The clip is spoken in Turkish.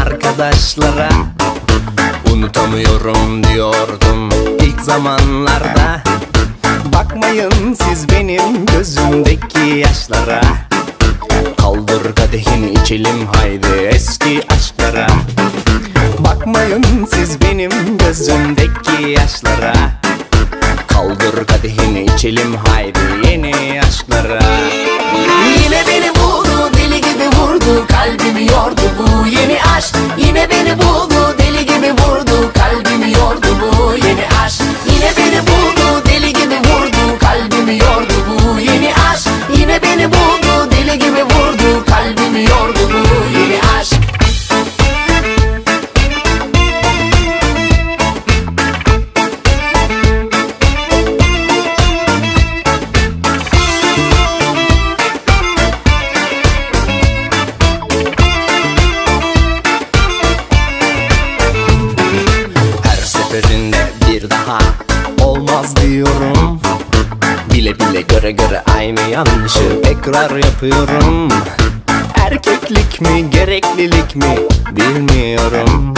arkadaşlara. Unutamıyorum diyordum ilk zamanlarda. Bakmayın siz benim gözümdeki yaşlara. Kaldır kadehini içelim haydi eski aşklara. Bakmayın siz benim gözümdeki yaşlara. Kaldır kadehini içelim haydi yeni seferinde bir daha olmaz diyorum. Bile bile göre göre aynı yanlışı tekrar yapıyorum. Erkeklik mi gereklilik mi bilmiyorum